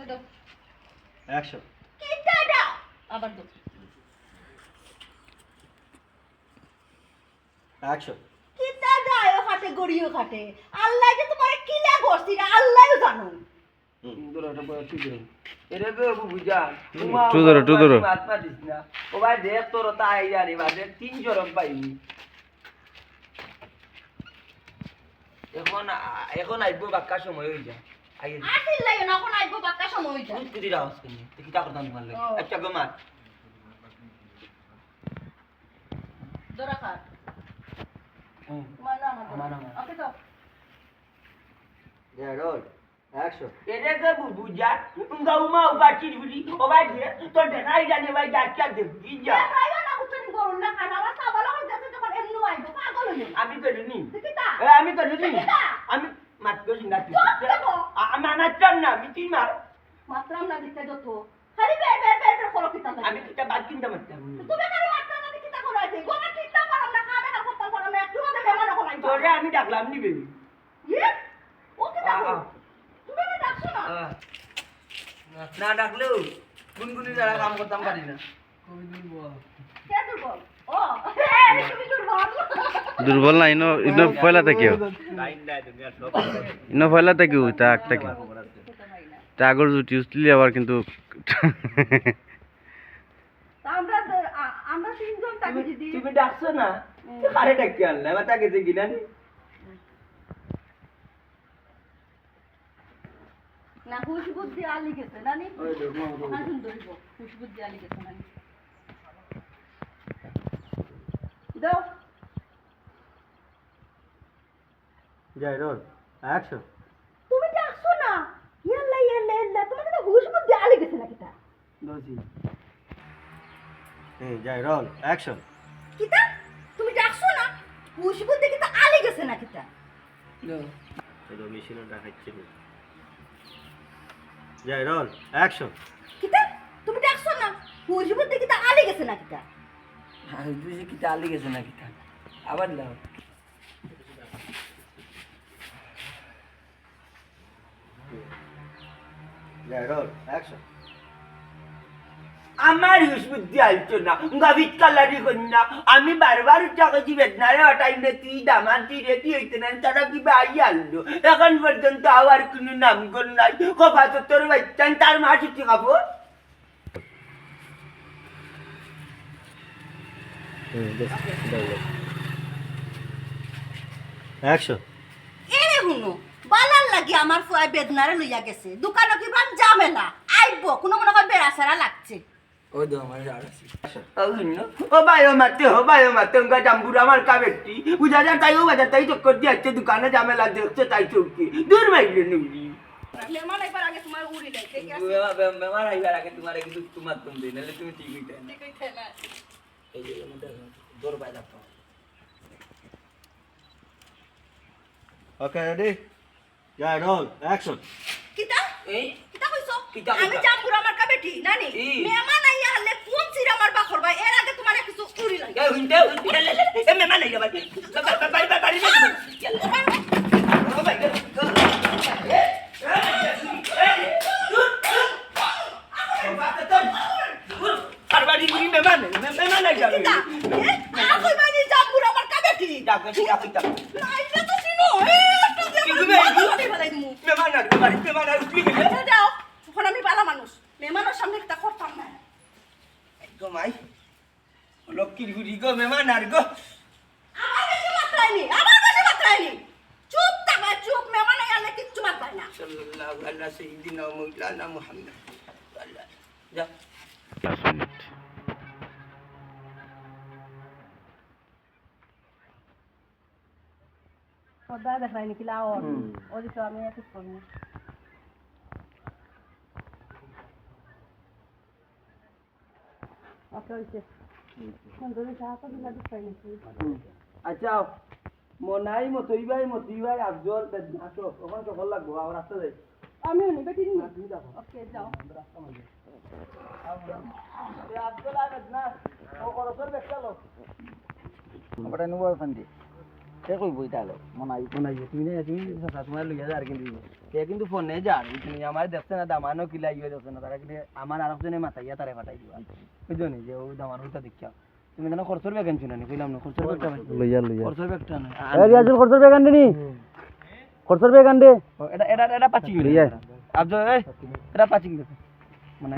হাতে দাও। এটা আবার দাও। অ্যাকশন কিটা গায়ও খাটে গড়িও খাটে? আল্লাহ যে তোমার কিলা করছি না। আল্লাহই জানো এখন এখন আইব বাক্কা সময় হয়ে যায় আসিল লাগে না আইবো বাক্কা সময় তুই তুই করতাম তোমার লাগে। একটা গমার। দরা। ওকে. Action. এটা তো আমি করিনি কিটা এ, আমি করিনি কিটা আমি মাত করি না তুই চুপ। থাকো। আ- আমি মাত্রাম না মার? মাত্রাম না দিতে যত খালি বের বের বের বের করো কিটা আমি কিটা বাদ কিনতে তুমি খালি না কিটা করো গোনা কিটা পারাম না খাবে না পারাম না একটু মধ্যে বেমানা করাই তোরে আমি ডাকলাম নিবে ও। করো তুমি না ডাকছো না? না ডাকলেও গুনগুনি যারা কাম করতাম পারি না। কে দুর্বল? ও তুমি দুর্বল। দুর্বল না ইনো ইনো পয়লা থাকিও ইনো পয়লা থাকিও তা আগ তা জুটি উঠলি আবার কিন্তু আমরা আমরা তিনজন থাকি তুমি- দিদি তুমি ডাকছো না? আরে ডাকি আনলে? আমার তাকে না? আলি গেছে নানি আলি গেছে নানি দাও। Yeah, roll. Action. তুমি ডাকছো না ইয়াল্লা ইয়াল্লা ইয়াল্লা তোমার তো হুশ বুদ্ধি আলি গেছে নাকি তা yeah, roll. Action. কিতা? তুমি ডাকছো না। হুশ বুদ্ধি কিতা আলি গেছে নাকি তা তো মেশিনে দেখাচ্ছে Yeah, roll. Action. কিতা? তুমি ডাকছো না। হুশ বুদ্ধি কিতা আলি গেছে নাকি তা তুই যে কিটা আলি গেছে না কিটা আবার দাও আমার হুশ বুদ্ধি আলতো না গাভিত কালারি কন্যা আমি বারবার চাকছি বেদনারে হটাইলে তুই দামান তুই রেডি হইতে না তারা কি বাই আনলো এখন পর্যন্ত আবার কোনো নামগণ নাই কফা তো তোর বাচ্চান তার মা ছুটি খাব Action. এরে হুনো বালার লাগি আমার ফুয়াই বেদনারে লইয়া গেছে। দোকানে কিবা ঝামেলা আইব কোনো মনে হয় বেড়াছাড়া লাগছে। ও দো আমার আর আছে। ও ভাই ও মাতে ও ভাই ও মাতে জাম্বুর আমার কা ব্যক্তি বুঝা যা তাই ও বাজার তাই দিয়ে আছে দোকানে ঝামেলা দেখছে তাই চৌকি দূর মেহমান আগে তোমার উড়ি আইবার আগে তোমার কিন্তু তোমার তুমি দিই নাহলে তুমি ঠিক হইতে না। দেখে খেলা এই যে আমাদের দৌড় পাই লাগতো Yeah, roll. Action. কিতা এই কিতা কইছো কিতা, আমি কিতা? জামপুর আমার কা বেটি নানি ই। মেহমান আইয়া হলে কোন সিরা আমার বাখর ভাই এর আগে তোমার কিছু উড়ি লাগে এই হুইন্টে হুইন্টে লে লে এ মেমান আইয়া ভাই বাড়ি মানে ডাক ডাক নাইলে তো চিনো এ একটা যে কি আমার তুমি? মাথা ফাটাই ফেলাই দিমু যাও এখন আমি পালা মানুষ। মেহমানের সামনে তা করতাম না গো মাই লক্ষ্মীর গুড়ি গো মেমান আর গো। আমার বেশি মাত্রায় নি আমার বেশি মাত্রায় নি চুপ থাকা চুপ মেহমান আইয়া কিচ্ছু মাত্রায় না। সাল্লাল্লাহু আলা সাইয়্যিদিনা ওয়া মাওলানা মুহাম্মদ। আল্লাহ যা। পর্দা দেখায় নাকি লাও ওই তো আমি এক করি আচ্ছা মনাই মতই ভাই মতই ভাই আফজল বেদনাটো ওখানে তো ভালো লাগবো আর রাস্তা যাই আমি নি বেটি নি তুমি দেখো ওকে যাও আফজল আর বেদনা ও বেচালো আমরা নেব সে কইব এটা লো মনাই। মনাই তুমি না তুমি সাথে তোমার লইয়া যা আর কিন্তু সে কিন্তু ফোনে যার তুমি আমার দেখছে না দামানো কিলা ইয়ে দেখছে না তারা কিন্তু আমার আরেকজনে মাথাইয়া তারে ফাটাই দিবা। বুঝছ নি? যে ও দামানো দেখিয়া। তুমি কেন খরচর বেগ আনছো না? কইলাম না খরচর বেগটা লইয়া লইয়া। খরচর বেগটা না। এ রিয়াজুল খরচর বেগ নি? খরচর বেগ আনডে এটা এটা এটা পাচিং লইয়া আবজো এটা পাচিং দেখো মানে